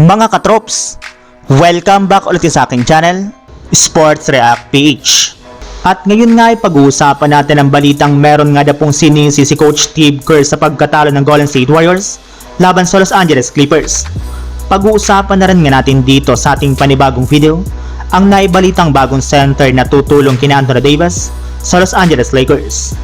Mga katrops, welcome back ulit sa aking channel, Sports React PH. At ngayon nga ay pag-uusapan natin ang balitang meron nga na pong sinisi si Coach Steve Kerr sa pagkatalo ng Golden State Warriors laban sa Los Angeles Clippers. Pag-uusapan na rin nga natin dito sa ating panibagong video ang naibalitang bagong center na tutulong kina Anthony Davis sa Los Angeles Lakers.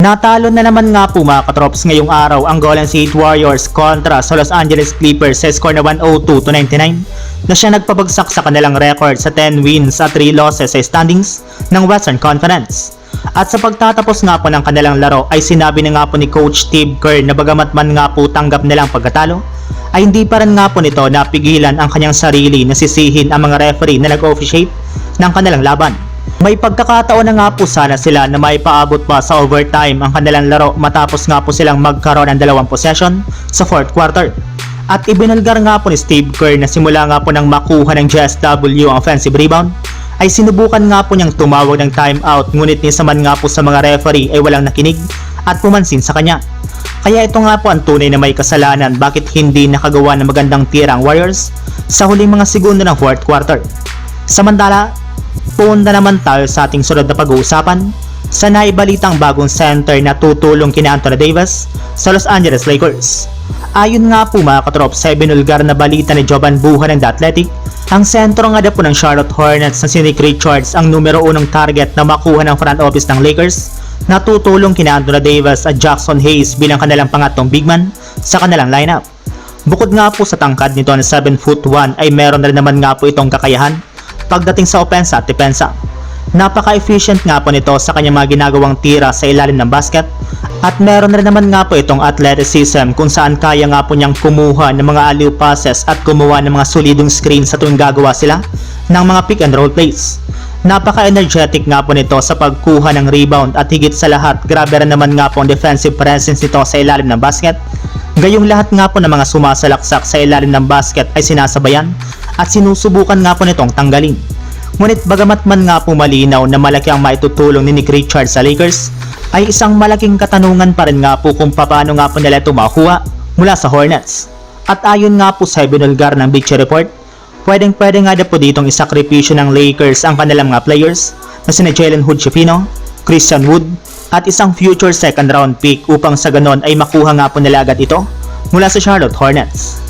Natalo na naman nga po mga katrops ngayong araw ang Golden State Warriors kontra sa Los Angeles Clippers sa score na 102 to 99 na siya nagpabagsak sa kanilang record sa 10 wins at 3 losses sa standings ng Western Conference. At sa pagtatapos nga po ng kanilang laro ay sinabi na nga po ni Coach Steve Kerr na bagamat man nga po tanggap nilang pagkatalo ay hindi pa rin nga po nito napigilan ang kanyang sarili na sisihin ang mga referee na nag-officiate ng kanilang laban. May pagkakataon na nga po sana sila na may paabot pa sa overtime ang kanilang laro matapos nga po silang magkaroon ng dalawang possession sa fourth quarter. At ibinulgar nga po ni Steve Kerr na simula nga po nang makuha ng GSW ang offensive rebound ay sinubukan nga po niyang tumawag ng timeout ngunit nisaman nga po sa mga referee ay walang nakinig at pumansin sa kanya. Kaya ito nga po ang tunay na may kasalanan bakit hindi nakagawa ng magandang tira ang Warriors sa huling mga segundo ng fourth quarter. Samantala, punta naman tayo sa ating sunod na pag-uusapan sa naibalitang bagong center na tutulong kina Anthony Davis sa Los Angeles Lakers. Ayon nga po mga katrop sa ibinulgar na balita ni Jovan Buha ng The Athletic, ang sentro nga po ng Charlotte Hornets na si Nick Richards ang numero unong target na makuha ng front office ng Lakers na tutulong kina Anthony Davis at Jackson Hayes bilang kanilang pangatlong big man sa kanilang lineup. Bukod nga po sa tangkad nito na 7 foot 1 ay meron na rin naman nga po itong kakayahan pagdating sa opensa at depensa. Napaka-efficient nga po nito sa kanyang mga ginagawang tira sa ilalim ng basket at meron rin naman nga po itong athleticism kung saan kaya nga po niyang kumuha ng mga alley passes at kumuha ng mga solidong screen sa tuwing gagawa sila ng mga pick and roll plays. Napaka-energetic nga po nito sa pagkuha ng rebound at higit sa lahat grabe rin naman nga po ang defensive presence nito sa ilalim ng basket. Gayong lahat nga po ng mga sumasalaksak sa ilalim ng basket ay sinasabayan at sinusubukan nga po nitong tanggalin. Ngunit bagamat man nga po malinaw na malaki ang maitutulong ni Nick Richards sa Lakers, ay isang malaking katanungan pa rin nga po kung paano nga po nila ito makuha mula sa Hornets. At ayon nga po sa binulgar ng Big Report, pwedeng pwede nga po ditong isakripisyo ng Lakers ang kanilang mga players na sina Jalen Hood Shifino, Christian Wood, at isang future second round pick upang sa ganon ay makuha nga po nila agad ito mula sa Charlotte Hornets.